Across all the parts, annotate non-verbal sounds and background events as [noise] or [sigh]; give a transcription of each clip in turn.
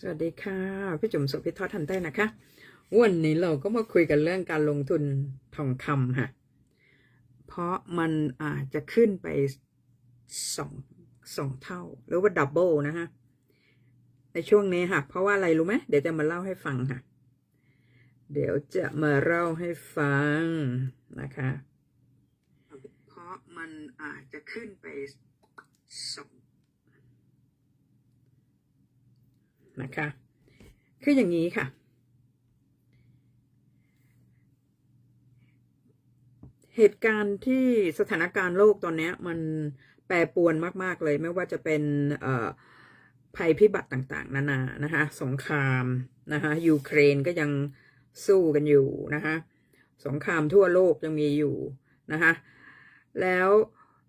สวัสดีค่ะ พี่จุ๋มสุพิททอทันเต้นะคะ วันนี้เราก็มาคุยกันเรื่องการลงทุนทองคำค่ะ เพราะมันอาจจะขึ้นไปสองสองเท่า หรือว่าดับเบิลนะฮะ ในช่วงนี้ค่ะ เพราะว่าอะไรรู้ไหมเดี๋ยวจะมาเล่าให้ฟังค่ะ เดี๋ยวจะมาเล่าให้ฟังนะคะ เพราะมันอาจจะขึ้นไปสอง นะคะ คืออย่างนี้ค่ะ เหตุการณ์ที่สถานการณ์โลกตอนนี้มันแปรปรวนมาก ๆ เลยไม่ว่าจะเป็นภัยพิบัติต่างๆ นานานะคะ สงครามนะคะยูเครนก็ยังสู้กันอยู่นะคะสงครามทั่วโลกยังมีอยู่นะคะแล้ว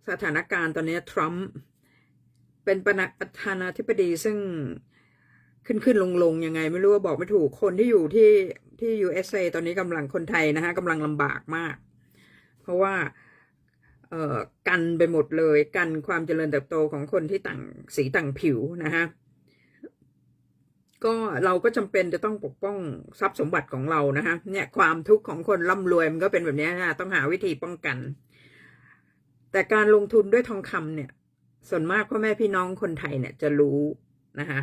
สถานการณ์ตอนนี้ทรัมป์เป็นประธานาธิบดีซึ่ง ขึ้นขึ้นลงลงยังไง ไม่รู้ว่าบอกไม่ถูกคนที่อยู่ที่ที่ USA ตอนนี้กำลังคนไทยนะฮะกำลังลำบากมาก เพราะว่าเอ่อกันไปหมดเลย กันความเจริญเติบโตของคนที่ต่างสีต่างผิวนะฮะก็เราก็จำเป็นจะต้องปกป้องทรัพย์สมบัติของเรานะฮะเนี่ยความทุกข์ของคนร่ำรวยมันก็เป็นแบบนี้นะต้องหาวิธีป้องกัน แต่การลงทุนด้วยทองคำเนี่ย ส่วนมากพ่อแม่พี่น้องคนไทยเนี่ยจะรู้นะคะ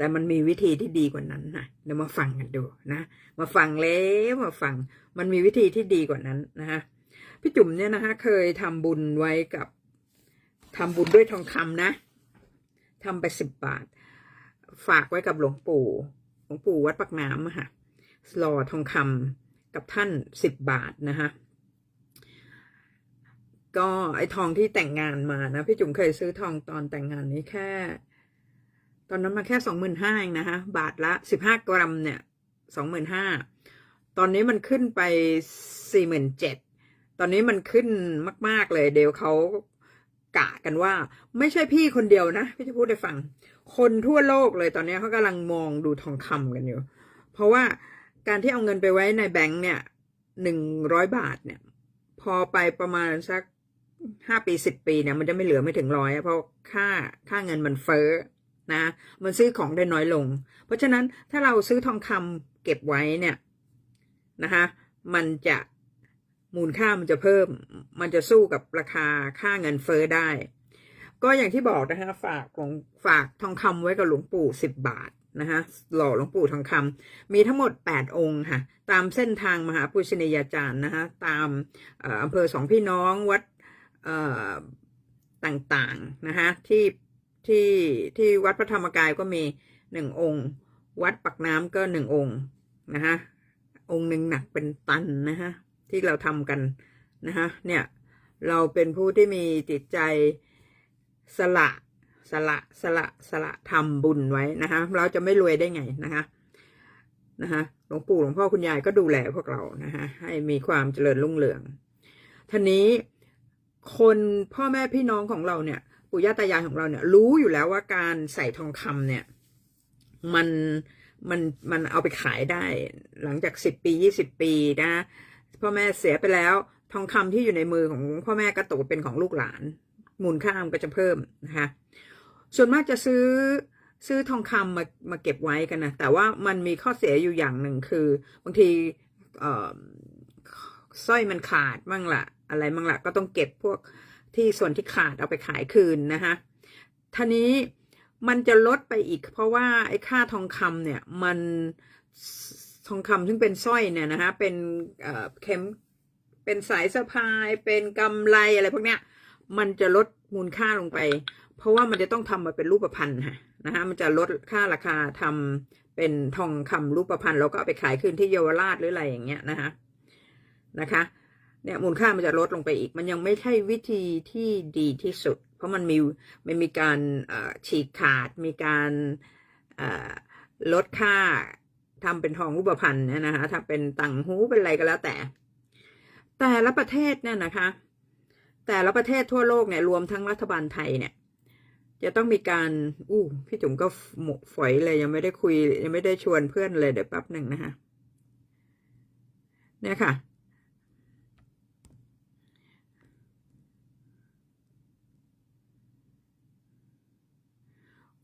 แต่มันมีวิธีที่ดีกว่านั้นนะเดี๋ยวมาฟังกันดูนะ มาฟังแล้วมาฟัง มันมีวิธีที่ดีกว่านั้นนะคะพี่จุ๋มเนี่ยนะคะเคยทำบุญไว้กับทำบุญด้วยทองคำนะทำไปสิบบาท ฝากไว้กับหลวงปู่ หลวงปู่วัดปักน้ำค่ะหล่อทองคำกับท่านสิบบาทนะคะก็ไอทองที่แต่งงานมานะพี่จุ๋มเคยซื้อทองตอนแต่งงานนี้แค่ ตอนนั้นมาแค่สองหมื่นห้าเองนะคะ บาทละสิบห้ากรัมเนี่ยสองหมื่นห้าตอนนี้มันขึ้นไปสี่หมื่นเจ็ดตอนนี้มันขึ้นมาก ๆเลย เดี๋ยวเขากะกันว่า ไม่ใช่พี่คนเดียวนะ พี่จะพูดให้ฟัง คนทั่วโลกเลยตอนนี้เขากำลังมองดูทองคำกันอยู่ เพราะว่าการที่เอาเงินไปไว้ในแบงก์เนี่ยหนึ่งร้อยบาทเนี่ย พอไปประมาณสักห้าปีสิบปีเนี่ยมันจะไม่เหลือไม่ถึงร้อยเพราะค่าค่าเงินมันเฟ้อ นะมันซื้อของได้น้อยลง เพราะฉะนั้นถ้าเราซื้อทองคำเก็บไว้เนี่ยนะคะมันจะมูลค่ามันจะเพิ่ม มันจะสู้กับราคาค่าเงินเฟ้อได้ ก็อย่างที่บอกนะคะฝากของฝากทองคำไว้กับหลวงปู่สิบบาทนะคะหล่อหลวงปู่ทองคำมีทั้งหมดแปดองค์ค่ะ ตามเส้นทางมหาปุชนียาจารย์นะคะตามอำเภอสองพี่น้องวัดต่างๆนะคะที่ ที่ที่วัดพระธรรมกายก็มีหนึ่งองค์ วัดปักน้ำก็หนึ่งองค์นะคะองค์หนึ่งหนักเป็นตันนะคะที่เราทำกันนะคะเนี่ยเราเป็นผู้ที่มีจิตใจสละสละสละสละทำบุญไว้นะคะเราจะไม่รวยได้ไงนะคะนะคะหลวงปู่หลวงพ่อคุณยายก็ดูแลพวกเรานะคะให้มีความเจริญรุ่งเรืองท่านี้คนพ่อแม่พี่น้องของเราเนี่ย ปู่ย่าตายายของเราเนี่ย รู้อยู่แล้วว่าการใส่ทองคำเนี่ย มันมันมันเอาไปขายได้ หลังจากสิบปียี่สิบปีนะพ่อแม่เสียไปแล้ว ทองคำที่อยู่ในมือของพ่อแม่ก็ตกเป็นของลูกหลาน มูลค่ามันก็จะเพิ่มนะคะส่วนมากจะซื้อซื้อทองคำมามาเก็บไว้กันนะแต่ว่ามันมีข้อเสียอยู่อย่างหนึ่งคือบางทีสร้อยมันขาดมั่งละอะไรมั่งละก็ต้องเก็บพวก ที่ส่วนที่ขาดเอาไปขายคืนนะคะท่านี้มันจะลดไปอีก เพราะว่าไอ้ค่าทองคำเนี่ยมันทองคำซึ่งเป็นสร้อยเนี่ยนะคะเป็นเข็มเป็นสายสะพายเป็นกำไรอะไรพวกเนี้ยมันจะลดมูลค่าลงไป เพราะว่ามันจะต้องทำมาเป็นรูปพรรณค่ะนะคะมันจะลดค่าราคาทำเป็นทองคำรูปพรรณแล้วก็เอาไปขายคืนที่เยาวราชหรืออะไรอย่างเงี้ยนะคะนะคะ เนี่ยมูลค่ามันจะลดลงไปอีก มันยังไม่ใช่วิธีที่ดีที่สุด เพราะมันมีมันมีการฉีกขาด มีการลดค่าทำเป็นทองรูปพรรณเนี่ยนะคะถ้าเป็นต่างหูเป็นอะไรก็แล้วแต่ แต่ละประเทศเนี่ยนะคะ แต่ละประเทศทั่วโลกเนี่ยรวมทั้งรัฐบาลไทยเนี่ย จะต้องมีการอู้พี่จุ๋มก็หมกฝอยเลยยังไม่ได้คุย ยังไม่ได้ชวนเพื่อนเลยเดี๋ยวแป๊บหนึ่งนะคะเนี่ยค่ะ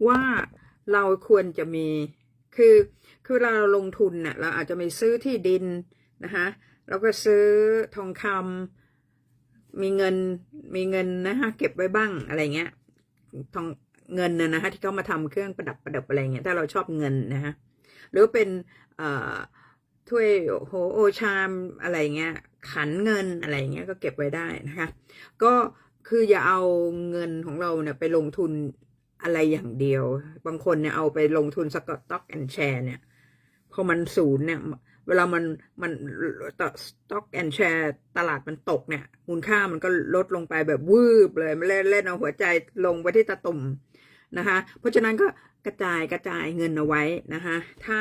ว่าเราควรจะมีคือคือเราลงทุนเนี่ยเราอาจจะมีซื้อที่ดินนะคะแล้วก็ซื้อทองคำมีเงินมีเงินนะคะเก็บไว้บ้างอะไรเงี้ยทองเงินนะนะคะที่เขามาทำเครื่องประดับประดับอะไรเงี้ยถ้าเราชอบเงินนะคะหรือเป็นถ้วยโหโอชามอะไรเงี้ยขันเงินอะไรเงี้ยก็เก็บไว้ได้นะคะก็คืออย่าเอาเงินของเราเนี่ยไปลงทุน อะไรอย่างเดียว บางคนเนี่ยเอาไปลงทุนสก็ตต็อกแอนแชร์เนี่ยพอมันศูนย์เนี่ย เวลามันมันสต็อกแอนแชร์ตลาดมันตกเนี่ย มูลค่ามันก็ลดลงไปแบบวืบเลยมันเล่นเล่นเอาหัวใจลงไปที่ตะตุ่มนะคะ เพราะฉะนั้นก็กระจายกระจายเงินเอาไว้นะคะถ้า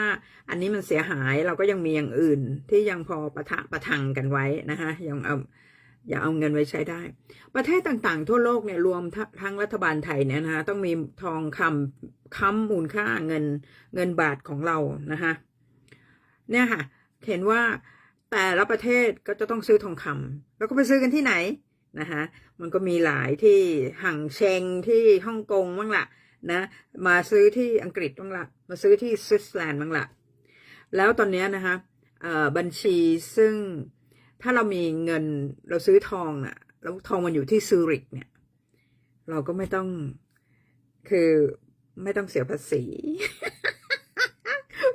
อันนี้มันเสียหายเราก็ยังมีอย่างอื่นที่ยังพอประทะประทังกันไว้นะคะยังเอา อย่าเอาเงินไว้ใช้ได้ ประเทศต่างๆ ทั่วโลกเนี่ยรวมทั้งรัฐบาลไทยเนี่ยนะคะต้องมีทองคำค้ำมูลค่าเงินเงินบาทของเรานะคะเนี่ยค่ะ เห็นว่าแต่ละประเทศก็จะต้องซื้อทองคำแล้วก็ไปซื้อกันที่ไหนนะคะมันก็มีหลายที่ห่างเชงที่ฮ่องกงบ้างละนะมาซื้อที่อังกฤษบ้างละมาซื้อที่สวิตเซอร์แลนด์บ้างละแล้วตอนนี้นะคะบัญชีซึ่ง ถ้าเรามีเงินเราซื้อทองน่ะ แล้วทองมันอยู่ที่ซูริกเนี่ย เราก็ไม่ต้องคือไม่ต้องเสียภาษี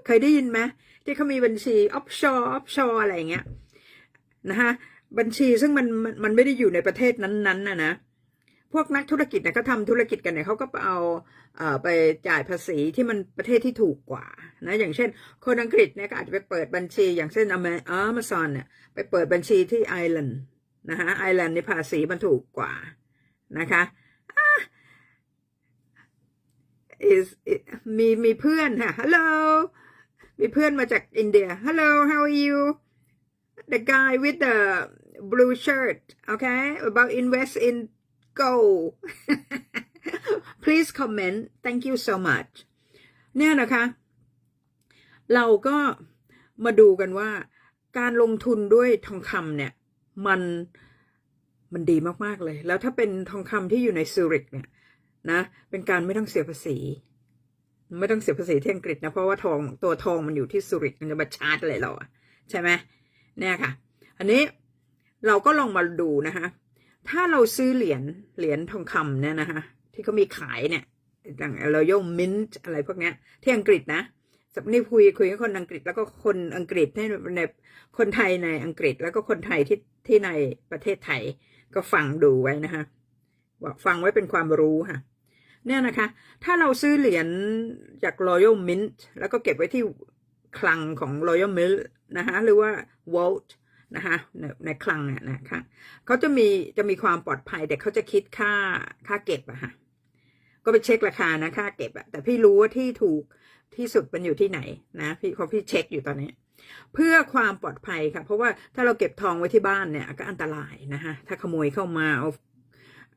เคยได้ยินไหมที่เขามีบัญชี offshore offshore อะไรอย่างเงี้ยนะคะบัญชีซึ่งมันมันมันไม่ได้อยู่ในประเทศนั้นๆนะนะพวกนักธุรกิจเนี่ยเขาทำธุรกิจกันเนี่ยเขาก็เอา ไปจ่ายภาษีที่มันประเทศที่ถูกกว่านะอย่างเช่น คนอังกฤษเนี่ยก็อาจจะไปเปิดบัญชี อย่างเช่นอเมซอนเนี่ยไปเปิดบัญชีที่ไอร์แลนด์นะคะไอร์แลนด์ในภาษีมันถูกกว่านะคะ is มีมีเพื่อนค่ะ hello มีเพื่อนมาจากอินเดีย hello how are you the guy with the blue shirt okay about invest in gold please comment thank you so much เนี่ยนะคะ เราก็มาดูกันว่า การลงทุนด้วยทองคำเนี่ย มันมันดีมาก ๆ เลย แล้วถ้าเป็นทองคำที่อยู่ในซูริกเนี่ยนะ เป็นการไม่ต้องเสียภาษี ไม่ต้องเสียภาษีที่อังกฤษนะ เพราะว่าทองตัวทองมันอยู่ที่ซูริกมันจะมาชาร์จอะไรเราอใช่ไหมเนี่ยค่ะ อันนี้เราก็ลองมาดูนะคะ ถ้าเราซื้อเหรียญเหรียญทองคำเนี่ยนะคะ ที่เขามีขายเนี่ยอย่างรอยัลมินต์อะไรพวกเนี้ย ที่อังกฤษนะสนี่คุยคุยกับคนอังกฤษแล้วก็คนอังกฤษในในคนไทยในอังกฤษแล้วก็คนไทยที่ที่ในประเทศไทย ก็ฟังดูไว้นะคะว่าฟังไว้เป็นความรู้ค่ะเนี่ยนะคะ ถ้าเราซื้อเหรียญจาก Royal Mint แล้วก็เก็บไว้ที่คลังของ Royal Mint นะคะหรือว่า Vault นะคะในในคลังอะนะคะเขาจะมีจะมีความปลอดภัยแต่เขาจะคิดค่าค่าเก็บอะค่ะ ก็ไปเช็คราคานะค่าเก็บอะแต่พี่รู้ว่าที่ถูกที่สุดมันอยู่ที่ไหนนะพี่เขาพี่เช็คอยู่ตอนนี้ เพื่อความปลอดภัยค่ะ เพราะว่าถ้าเราเก็บทองไว้ที่บ้านเนี่ยก็อันตรายนะคะถ้าขโมยเข้ามาเอา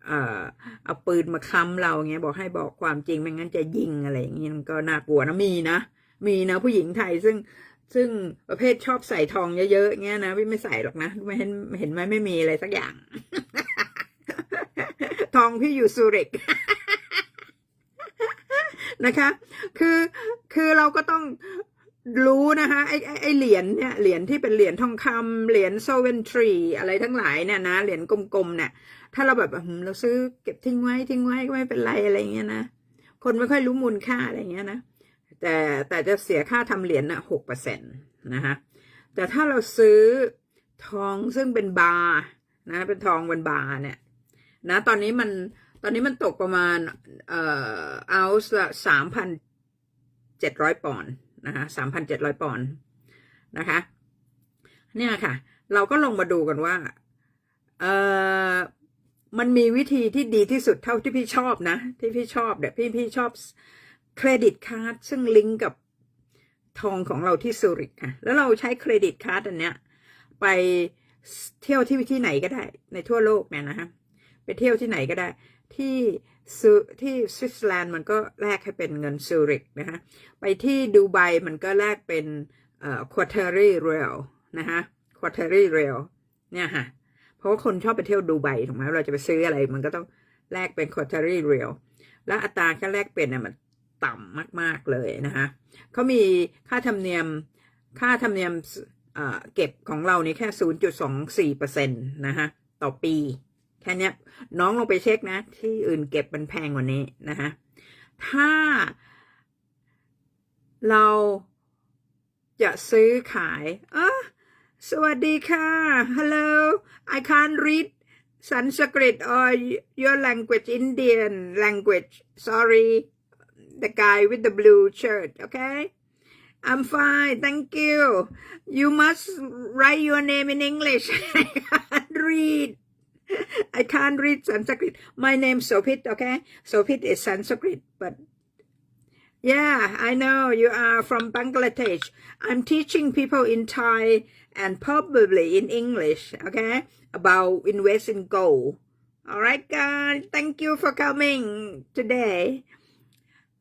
เอ่อเอาปืนมาค้ำเราเงี้ยบอกให้บอกความจริงไม่งั้นจะยิงอะไรอย่างเงี้ยมันก็น่ากลัวนะมีนะมีนะผู้หญิงไทยซึ่งซึ่งประเภทชอบใส่ทองเยอะๆเงี้ยนะพี่ไม่ใส่หรอกนะไม่เห็นเห็นไหมไม่มีอะไรสักอย่าง ทองพี่อยู่ซูริก นะคะ คือคือเราก็ต้องรู้นะคะไอ้ไอ้ไอเหรียญเนี่ยเหรียญที่เป็นเหรียญทองคำเหรียญโซเวนทรีอะไรทั้งหลายเนี่ยนะเหรียญกลมๆเนี่ยถ้าเราแบบเราซื้อเก็บทิ้งไว้ทิ้งไว้ก็ไม่เป็นไรอะไรเงี้ยนะคนไม่ค่อยรู้มูลค่าอะไรเงี้ยนะแต่แต่จะเสียค่าทำเหรียญนะหกเปอร์เซ็นต์นะคะแต่ถ้าเราซื้อทองซึ่งเป็นบาร์นะเป็นทองเป็นบาร์เนี่ยนะตอนนี้มัน ตอนนี้มันตกประมาณ เอ่อเอาส์ละสามพันเจ็ดร้อยปอนด์นะคะสามพันเจ็ดร้อยปอนด์นะคะ เนี่ยค่ะ เราก็ลงมาดูกันว่า เอ่อ มันมีวิธีที่ดีที่สุดเท่าที่พี่ชอบนะ ที่พี่ชอบเนี่ยพี่พี่ชอบเครดิตการ์ดซึ่งลิงก์กับทองของเราที่ซูริกค่ะแล้วเราใช้เครดิตการ์ดอันเนี้ย ไปเที่ยวที่ที่ไหนก็ได้ ในทั่วโลกเนี่ยนะคะไปเที่ยวที่ไหนก็ได้ ที่ซูที่สวิตเซอร์แลนด์มันก็แลกให้เป็นเงินซูริกนะคะไปที่ดูไบมันก็แลกเป็นเอ่อควอเทอรี่เรลนะคะควอเทอรี่เรลเนี่ยค่ะเพราะว่าคนชอบไปเที่ยวดูไบถูกไหมเราจะไปซื้ออะไรมันก็ต้องแลกเป็นควอเทอรี่เรลแล้วอัตรากาแลกเปลี่ยนเนี่ยมันต่ำมาก ๆ เลยนะคะเขามีค่าธรรมเนียมค่าธรรมเนียมเก็บของเรานี่แค่ 0.24เปอร์เซ็นต์นะคะต่อปี แค่นี้น้องลงไปเช็คนะ ที่อื่นเก็บมันแพงกว่านี้นะคะถ้าเราจะซื้อขายเอะสวัสดีค่ะ hello I can't read Sanskrit or your language Indian language sorry the guy with the blue shirt okay I'm fine thank you you must write your name in English I can't read [laughs] I can't read Sanskrit my name Sopit okay Sopit is Sanskrit but yeah, I know you are from Bangladesh. I'm teaching people in Thai and probably in English, okay, about invest in gold. All right, guys, thank you for coming today.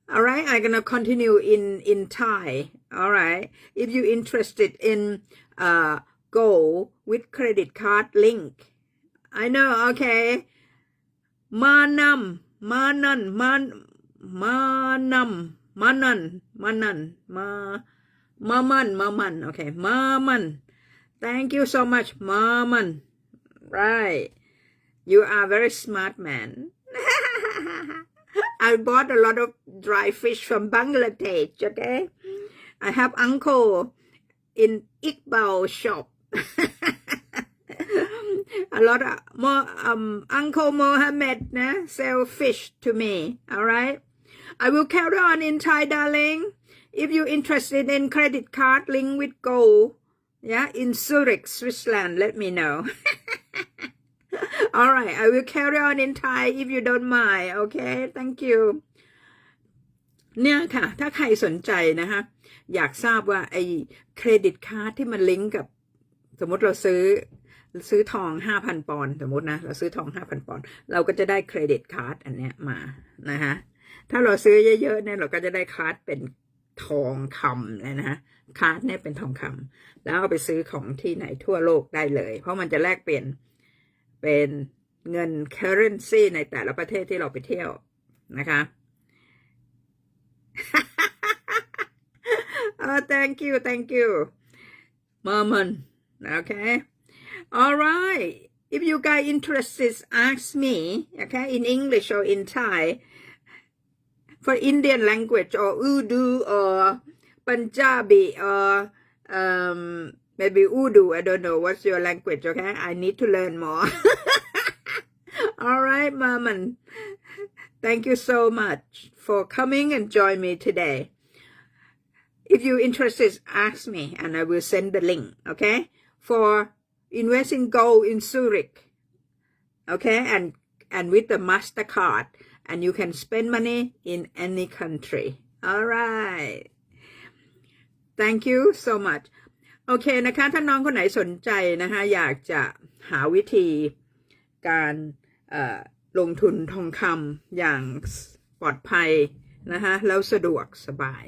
All right, I'm gonna continue in in Thai. All right, if you're interested in uh gold with credit card link, I know. Okay, Manam, Manan, Man, Manam. Manan, Manan, Ma, Maman, Maman. Okay, Maman. Thank you so much, Maman. Right. You are very smart man. [laughs] I bought a lot of dry fish from Bangladesh, okay? I have uncle in Iqbal shop. [laughs] a lot of more um Uncle Mohammed nah, sell fish to me. All right. I will carry on in Thai, darling. If you're interested in credit card link with gold, yeah, in Zurich, Switzerland, let me know. All right, I will carry on in Thai if you don't mind. Okay, thank you. เนี่ยค่ะ ถ้าใครสนใจนะคะ อยากทราบว่าไอ้เครดิตการ์ดที่มันลิงก์กับ สมมติเราซื้อ ซื้อทองห้าพันปอนด์สมมตินะ เราซื้อทองห้าพันปอนด์เราก็จะได้เครดิตการ์ดอันเนี้ยมานะคะถ้าเราซื้อเยอะๆเนี่ยเราก็จะได้การ์ดเป็นทองคำเลยนะฮะการ์ดเนี่ยเป็นทองคำแล้วเอาไปซื้อของที่ไหนทั่วโลกได้เลย เพราะมันจะแลกเปลี่ยนเป็นเงิน currency ในแต่ละประเทศที่เราไปเที่ยวนะคะ oh thank you thank you Merman okay all right if you guys interested ask me okay in English or in Thai for Indian language or Urdu or Punjabi or um, maybe Urdu. I don't know what's your language. Okay, I need to learn more. [laughs] All right, Maman. Thank you so much for coming and join me today. If you're interested, ask me and I will send the link. Okay, for investing gold in Zurich. Okay, and and with the Mastercard and you can spend money in any country. All right. Thank you so much. โอเคนะคะ ถ้าน้องคนไหนสนใจนะคะ อยากจะหาวิธีการลงทุนทองคำอย่างปลอดภัยนะคะแล้วสะดวกสบาย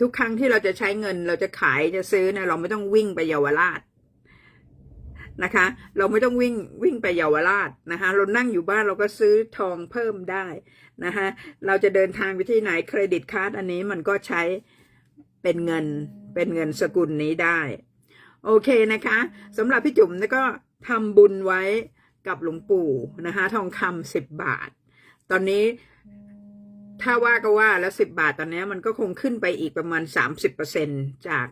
ทุกครั้งที่เราจะใช้เงินเราจะขายจะซื้อเนี่ยเราไม่ต้องวิ่งไปเยาวราช นะคะ เราไม่ต้องวิ่งวิ่งไปเยาวราชนะคะเรานั่งอยู่บ้านเราก็ซื้อทองเพิ่มได้นะคะเราจะเดินทางไปที่ไหนเครดิตการ์ดอันนี้มันก็ใช้เป็นเงินเป็นเงินสกุลนี้ได้ โอเคนะคะสำหรับพี่จุ๋มก็ทำบุญไว้กับหลวงปู่นะคะทองคำสิบบาท ตอนนี้ถ้าว่าก็ว่าแล้วสิบบาทตอนนี้มันก็คงขึ้นไปอีกประมาณสามสิบเปอร์เซ็นจาก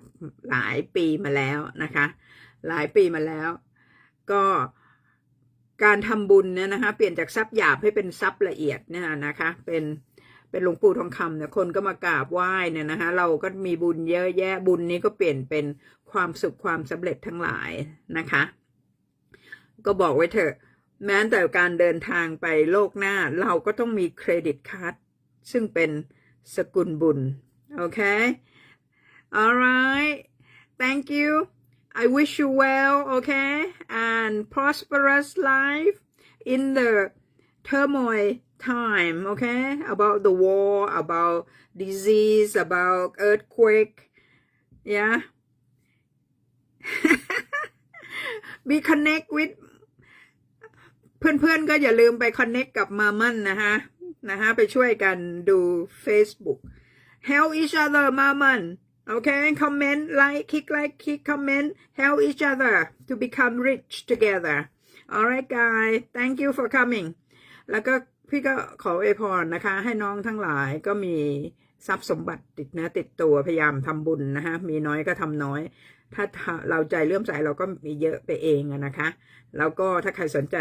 หลายปีมาแล้วนะคะ หลายปีมาแล้ว ก็การทำบุญเนี่ยนะคะเปลี่ยนจากทรัพย์หยาบให้เป็นทรัพย์ละเอียดเนี่ยนะคะ เป็นเป็นหลวงปู่ทองคำเนี่ยคนก็มากราบไหว้เนี่ยนะคะเราก็มีบุญเยอะแยะบุญนี้ก็เปลี่ยนเป็นความสุขความสำเร็จทั้งหลายนะคะ ก็บอกไว้เถอะ แม้แต่การเดินทางไปโลกหน้า เราก็ต้องมีเครดิตการ์ดซึ่งเป็นสกุลบุญ โอเค alright thank you I wish you well, okay, and prosperous life in the turmoil time, okay, about the war, about disease, about earthquake, yeah. Be connect with เพื่อนๆก็อย่าลืมไป connect กับมามันนะคะนะคะไปช่วยกันดู Facebook help each other มามัน โอเค comment like click like click comment help each other to become rich together alright guys thank you for coming แล้วก็พี่ก็ขออวยพรนะคะ ให้น้องทั้งหลายก็มีทรัพย์สมบัติติดเนื้อติดตัวพยายามทำบุญนะคะมีน้อยก็ทำน้อย ถ้าเราใจเลื่อมใสเราก็มีเยอะไปเองนะคะ แล้วก็ถ้าใครสนใจ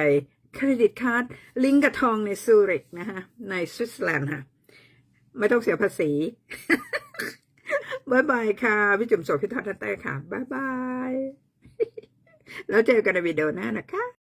เครดิตการ์ดลิงก์กับทองในซูริกนะคะในสวิตเซอร์แลนด์ค่ะ ไม่ต้องเสียภาษี บายบายค่ะ พี่จุ๋มโสพิทักษ์ทัตเต้ค่ะบายบาย แล้วเจอกันในวิดีโอหน้านะคะ